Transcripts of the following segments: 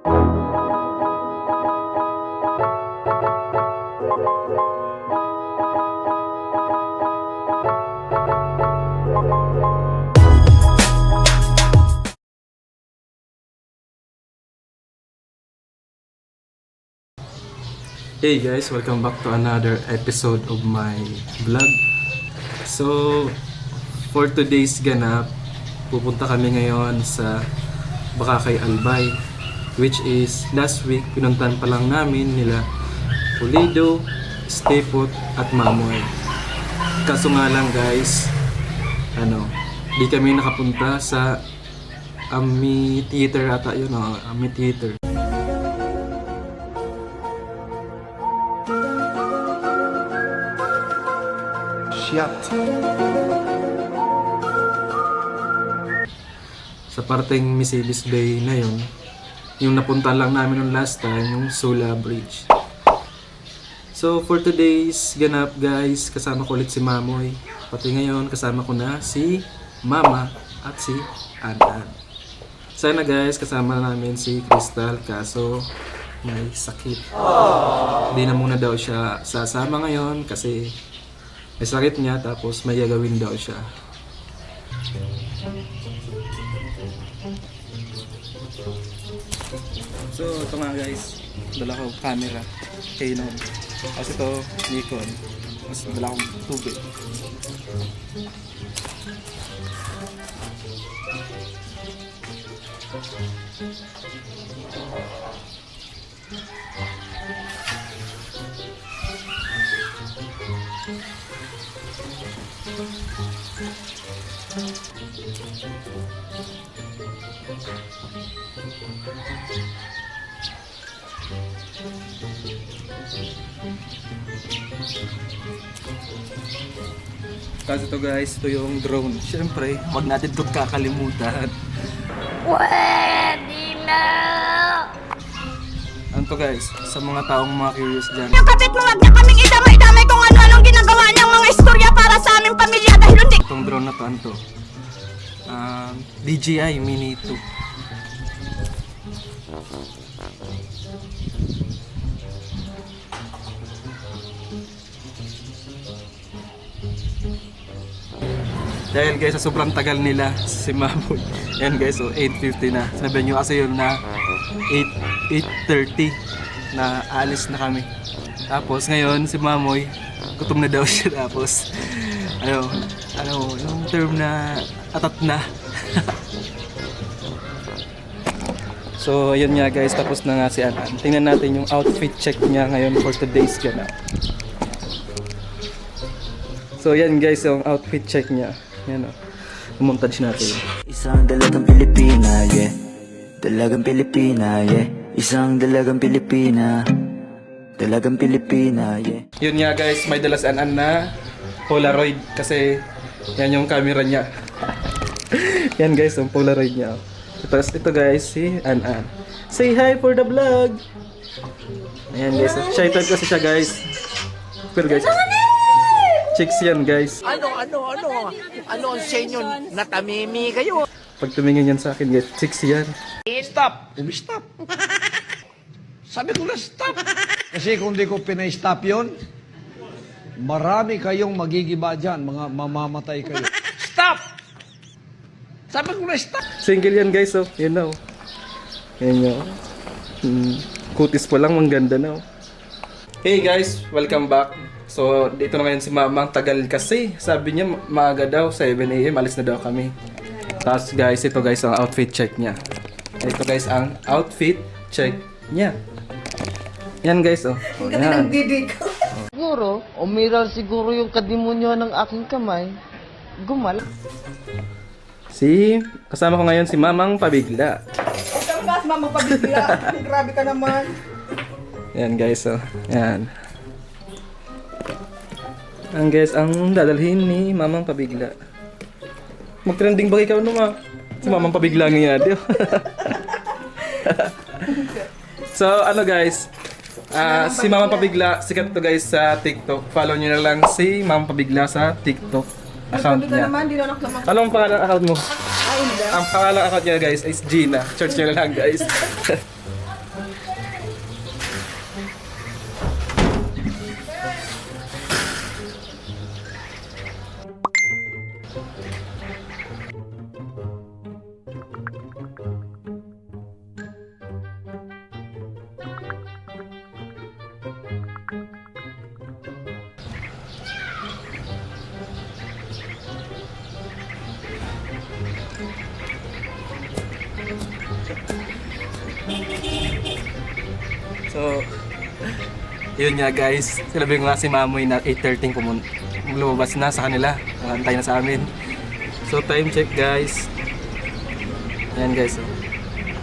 Hey guys, welcome back to another episode of my vlog. So, for today's ganap, pupunta kami ngayon sa Bakakay Albay which is last week pinuntan pa lang namin nila Pulido, Stepot at Mamoy. Kaso nga lang guys, ano, di kami nakapunta sa Ami Theater ata yun, oh, Ami Theater. sa parteng Missilis Bay na yun, yung napunta lang namin nung last time, yung Sula Bridge. So, for today's ganap guys, kasama ko ulit si Mamoy. Pati ngayon, kasama ko na si Mama at si Antan. Sana guys, kasama namin si Crystal, kaso may sakit. Hindi na muna daw siya sasama ngayon kasi may sakit niya tapos may gagawin daw siya. So, ito nga guys, dala ko camera, Canon. Tapos ito, Nikon. Tapos dala akong tubig. Tapos ito guys, ito yung drone. Siyempre, wag natin ito kakalimutan. Pwede na! Ano to guys, sa mga taong mga curious dyan. Yung kapit mo, wag na kaming idamay-damay kung ano-anong ginagawa niyang mga istorya para sa aming pamilya dahil hindi Itong drone na to, ano to? Um, DJI Mini 2. Dahil guys, sa sobrang tagal nila si Mamoy. Yan guys, so 8.50 na. Sabi nyo kasi yun na 8, 8.30 na alis na kami. Tapos ngayon si Mamoy, gutom na daw siya tapos ano, ano, yung term na atat na. so, ayun nga guys, tapos na nga si Anan. Tingnan natin yung outfit check niya ngayon for today's ganap. So, yan guys, yung outfit check niya. Yan o. Montage natin. Isang dalagang Pilipina, yeah Dalagang Pilipina, yeah Isang dalagang Pilipina Dalagang Pilipina, yeah Yun nga guys, may dala si Anan na Polaroid kasi yan yung camera niya. yan guys, yung Polaroid niya. Tapos ito guys, si Anan. Say hi for the vlog! Ayan guys, shy type kasi siya guys. Pero guys, chicks yan guys. Ano, ano, ano? Ano ang senyo? Natamimi kayo. Pag tumingin yan sa akin guys, chicks yan. Stop! Stop! Sabi ko na stop! Kasi kung di ko pinay-stop yun, marami kayong magigiba dyan, mga mamamatay kayo. Stop! Sabi ko na stop! Single yan guys, oh. Yun na, oh. Yan yun. Hmm. Kutis pa lang, ang ganda na, oh. Hey guys, welcome back. So, dito na ngayon si Mama. Ang tagal kasi. Sabi niya, ma- maaga daw, 7am, alis na daw kami. Tapos guys, ito guys ang outfit check niya. Ito guys ang outfit check niya. Yan guys, oh. oh yan. Siguro, umiral siguro yung kadimonyo ng aking kamay. Gumal. Si, kasama ko ngayon si Mamang Pabigla. Mas mama pabigla. Grabe ka naman. Yan guys, oh. Yan. Ang guys, ang dadalhin ni Mamang Pabigla. Mag-trending ba ikaw nung Si Mamang Pabigla di ba? so, ano guys, ah si Mamang Pabigla, sikat to guys sa TikTok. Follow nyo na lang si Mamang Pabigla sa TikTok account niya. naman, di na naklamak. Anong pangalan account mo? Ay, hindi. Ang pangalan account niya guys is Gina. Search nyo na lang guys. yun nga guys. Sinabi ko nga si Mamoy na 8.13 kumun lumabas na sa kanila. Antay na sa amin. So, time check guys. Ayan guys. oh.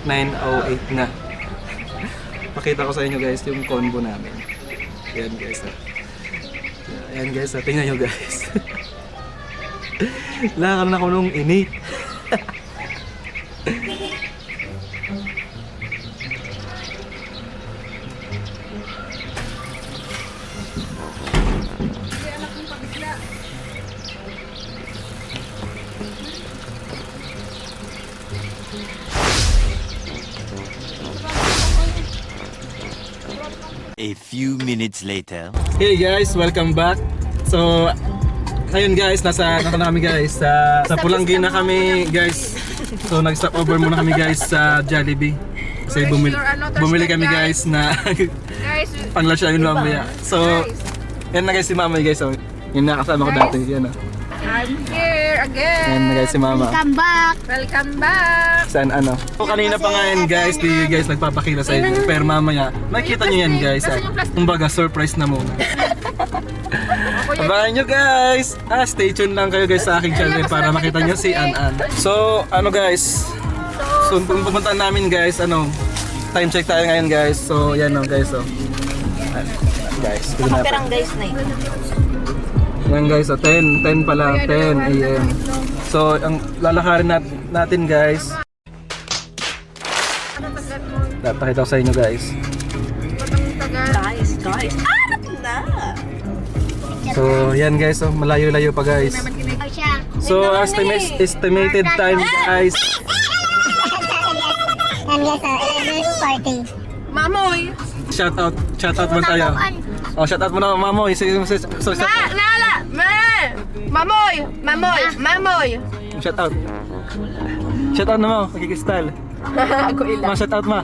9.08 na. Pakita ko sa inyo guys yung combo namin. Ayan guys. Ayan guys. Tingnan nyo guys. Lakal na ko nung ini. A few minutes later. Hey guys, welcome back. So, ngayon guys, nasa nasa kami guys sa sa Pulanggi na kami guys. So, nag-stop over muna kami guys sa Jollibee. Kasi bumili, bumili kami guys na Guys, pang-lunch namin mamaya. So, yan na guys si Mama guys. So, yun na kasama ko dati. Yan na. I'm here again. Yan na guys si Mama. back. Welcome back. Saan ano? So, kanina pa nga yan guys, di guys nagpapakita sa inyo. Pero mamaya, makikita nyo yan guys. Ah. Kumbaga, surprise na muna. Abangan nyo guys! Ah, stay tuned lang kayo guys sa aking channel para makita nyo si An An. So, ano guys? So, kung pupunta namin guys, ano, time check tayo ngayon guys. So, yan o guys, oh. Ayan, Guys, natin. guys na Yan guys, oh, 10, 10 pala, 10 a.m. So, ang lalakarin nat natin guys. Papakita ko sa inyo guys. Guys, guys. So, yan guys, oh, malayo-layo pa guys. So, estimate, estimated time guys. Mamoy. Shout out, shout out mo tayo. Oh, shout out mo na mamoy. Sige, sige, so, shout, Ma, lala, ma. Mamoy, mamoy, mamoy. shout out. Shout out na mo, magkikistal. Ako ilang. Ma, shout out ma.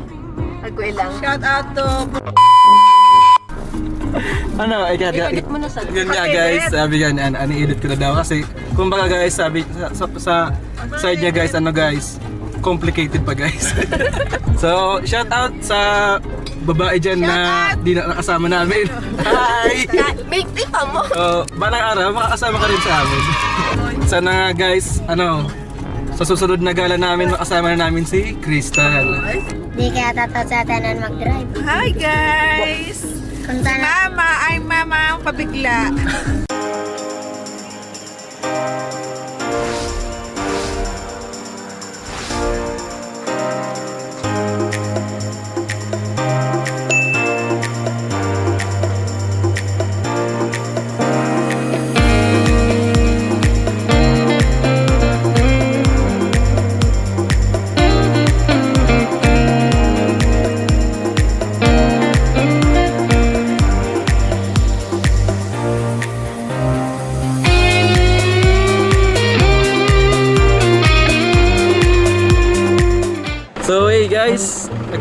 Ako ilang. Shout out to. Ano, eh, kaya, I-edit mo na sa- Yun nga guys, sabi yan, an, an, edit ko na daw kasi kumbaga guys, sabi sa, sa, sa side niya guys, ano guys, complicated pa guys. so, shout out sa babae dyan na di na nakasama namin. Hi! Make pa mo. So, balang araw, makakasama ka rin sa amin. Sana nga guys, ano, sa susunod na gala namin, makasama na namin si Crystal. Di kaya tataw sa tanan mag-drive. Hi guys. Kung sana Mama, ay mama ang pabigla.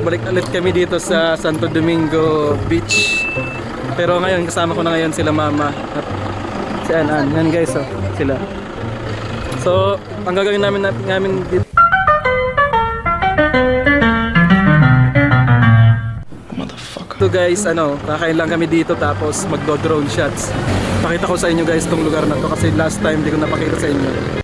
nagbalik ulit kami dito sa Santo Domingo Beach. Pero ngayon kasama ko na ngayon sila mama at si Anan. Yan guys, oh, sila. So, ang gagawin namin namin dito So guys, ano, kakain lang kami dito tapos magdo-drone shots. Pakita ko sa inyo guys tong lugar na to kasi last time di ko napakita sa inyo.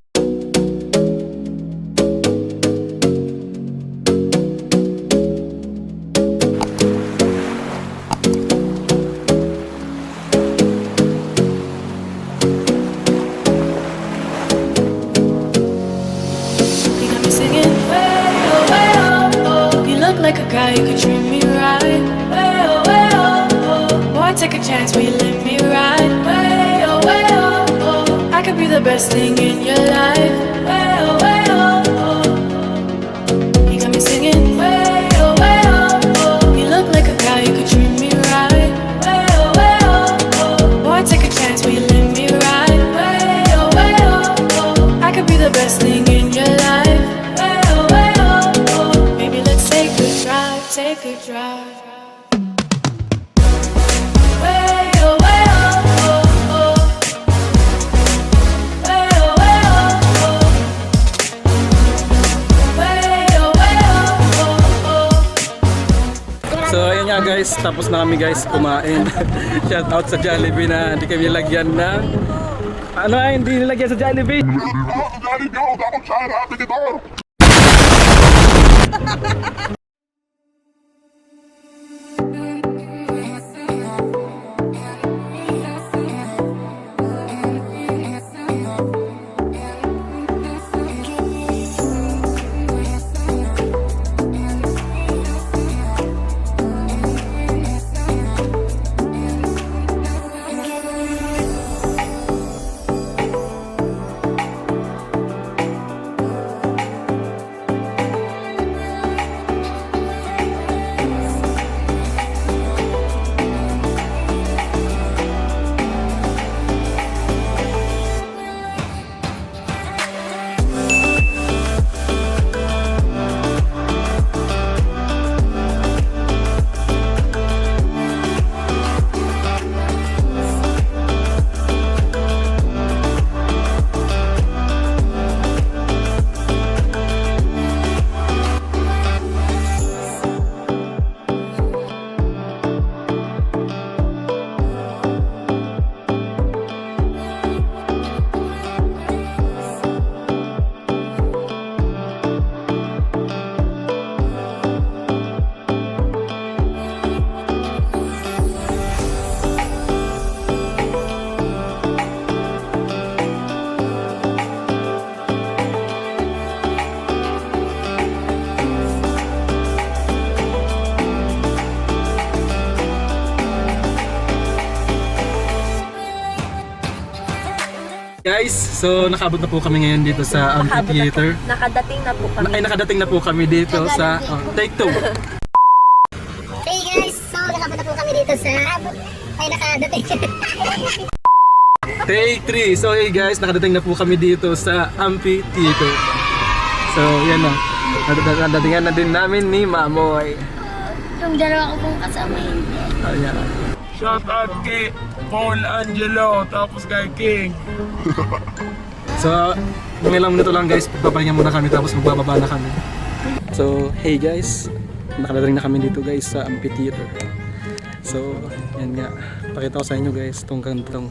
Tapos na kami guys kumain. Shout out sa Jollibee na hindi kami lagyan ng ano ay hindi nilagyan sa Jollibee. Guys, so nakabot na po kami ngayon dito sa amphitheater. Nakadating na po Na- Ay nakadating na po kami dito sa oh, take two. Hey guys, so nakabot na po kami dito sa... Ay, nakadating. Take 3. So hey guys, nakadating na po kami dito sa amphitheater. So yan na. Nadat- Nadatingan na din namin ni Mamoy. Yung dalawa ko pong kasama hindi. Ayan. Shout out kay Paul Angelo, tapos kay King. So, mga ilang minuto lang guys, papahinga muna kami tapos magbababa na kami. So, hey guys, nakadating na kami dito guys sa amphitheater. So, yan nga. Pakita ko sa inyo guys, itong gantong.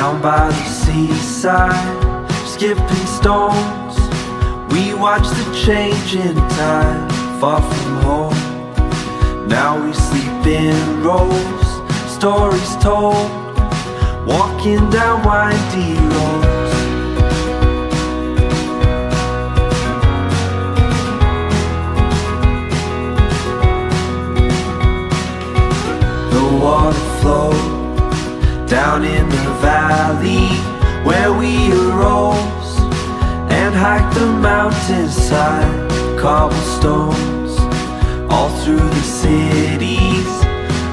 Down by the seaside, skipping stones. We watch the changing tide far from home. Now we sleep in rows, stories told, walking down windy roads. The water flowed down in the valley where we arose and hiked the mountainside, cobblestones all through the cities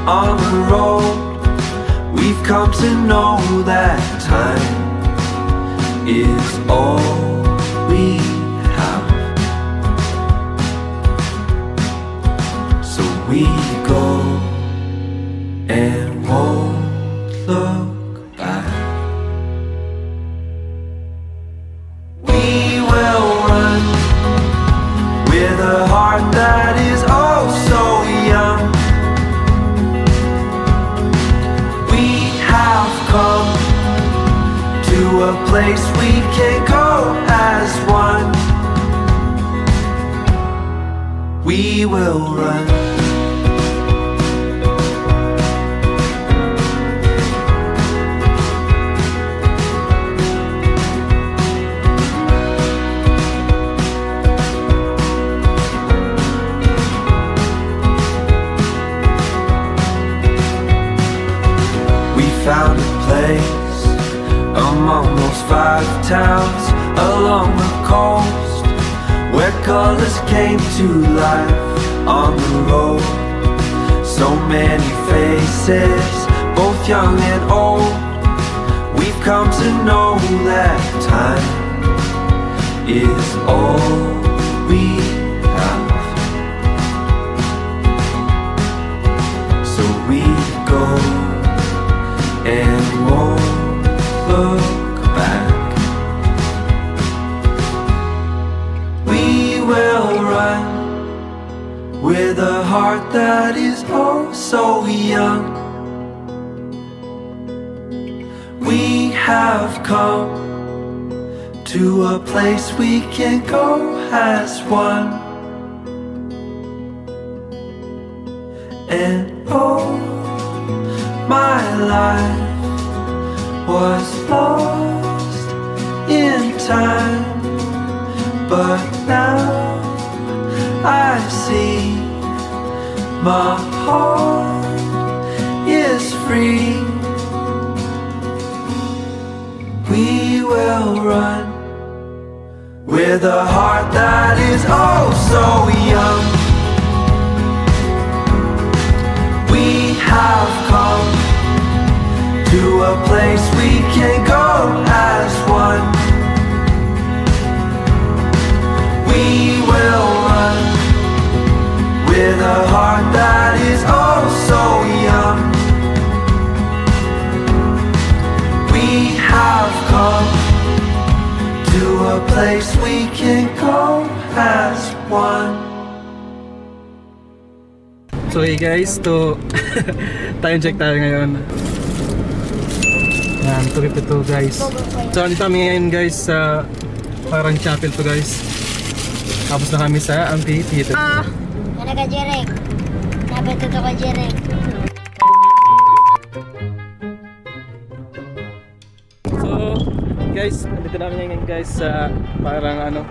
on the road. We've come to know that time is all we have. So we go and a place we can go as one. We will run. Five towns along the coast where colors came to life on the road. So many faces, both young and old. We've come to know that time is all we have. So we go with a heart that is oh so young. We have come to a place we can go as one. And oh, my life was lost in time, but now I see my heart is free. We will run with a heart that is oh so young. So hey guys, to time check tayo ngayon. Yan, 252 guys. So andito kami ngayon guys sa parang chapel to guys. Tapos na kami sa amphitheater. Ano ka, Jerek? Napatuto ka, Jerek. So guys, andito namin ngayon guys sa parang ano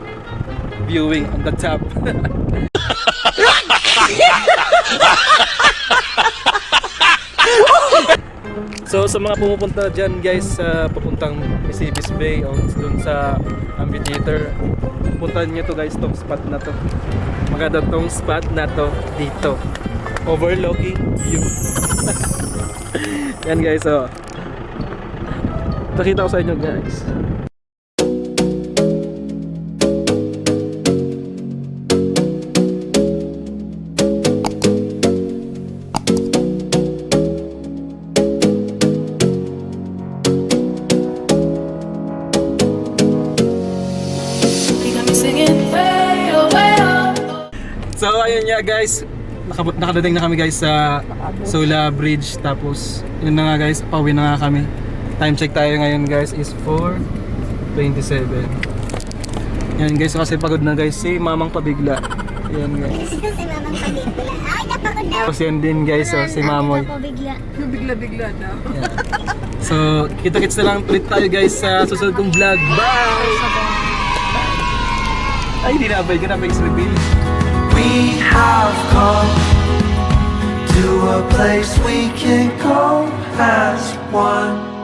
viewing on the top. So sa mga pumupunta dyan guys sa papuntang Isibis Bay o dun sa amphitheater puntahan nyo to guys tong spot na to. Maganda tong spot na to dito. Overlooking view. Yan guys oh Nakita ko sa inyo guys Nga guys, Nakabot, nakadating na kami guys sa Sula Bridge tapos yun na nga guys, pauwi na nga kami. Time check tayo ngayon guys is 4.27 Yan guys, kasi pagod na guys si Mamang Pabigla. Yan guys. Si Mamang Pabigla. Ay, napagod na. Tapos yan din guys, oh, si Mamoy. Ako bigla. Bigla-bigla na. So, kita-kits na lang ulit tayo guys sa susunod kong vlog. Bye! Ay, hindi na abay ka na, Mix Reveal. We have come to a place we can go as one.